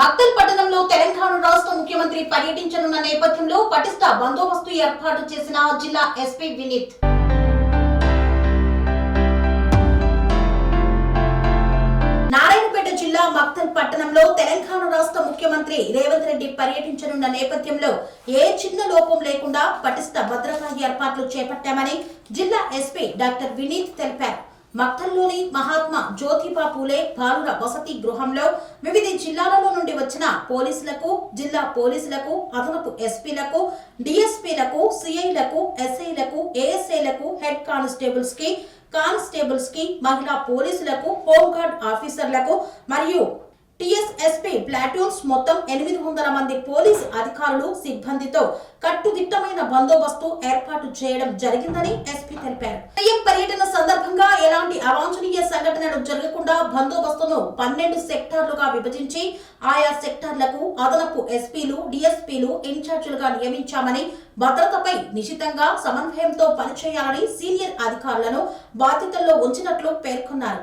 మక్తల్ పట్టణంలో తెలంగాణ రాష్ట్ర ముఖ్యమంత్రి పర్యటించనున్న నేపథ్యంలో పటిష్ట బందోబస్తు ఏర్పాటు చేసిన జిల్లా ఎస్పీ వినీత్. నారాయణపేట జిల్లా మక్తల్ పట్టణంలో తెలంగాణ రాష్ట్ర ముఖ్యమంత్రి రేవంత్ రెడ్డి పర్యటించనున్న నేపథ్యంలో ఏ చిన్న లోపం లేకుండా పటిష్ట భద్రతా ఏర్పాట్లు చేపట్టామని జిల్లా ఎస్పీ డాక్టర్ వినీత్ తెలిపారు. మక్తల్లోని మహాత్మా జ్యోతిబా పూలే బాలుర వసతి గృహంలో వివిధ జిల్లాలలో నుండి వచ్చిన పోలీసులకు జిల్లా పోలీసులకు అదనపు ఎస్పీలకు డిఎస్పీలకు సిఐలకు ఎస్ఐలకు ఏఎస్ఐలకు హెడ్ కానిస్టేబుల్స్కి కానిస్టేబుల్స్కి మహిళా పోలీసులకు హోంగార్డ్ ఆఫీసర్లకు మరియు టిఎస్ఎస్పీ ప్లాటూన్స్ మొత్తం ఎనిమిది వందల మంది పోలీస్ అధికారులు సిబ్బందితో కట్టుదిట్టమైన బందోబస్తు ఏర్పాటు చేయడం జరిగిందని ఎస్పీ తెలిపారు. పర్యటన సందర్భంగా ఎలాంటి అవాంఛనీయ సంఘటనలు జరగకుండా బందోబస్తును పన్నెండు సెక్టార్లుగా విభజించి ఆయా సెక్టార్లకు అదనపు ఎస్పీలు డిఎస్పీలు ఇన్ఛార్జీలుగా నియమించామని భద్రతపై నిశితంగా సమన్వయంతో పనిచేయాలని సీనియర్ అధికారులను బాధ్యతల్లో ఉంచినట్లు పేర్కొన్నారు.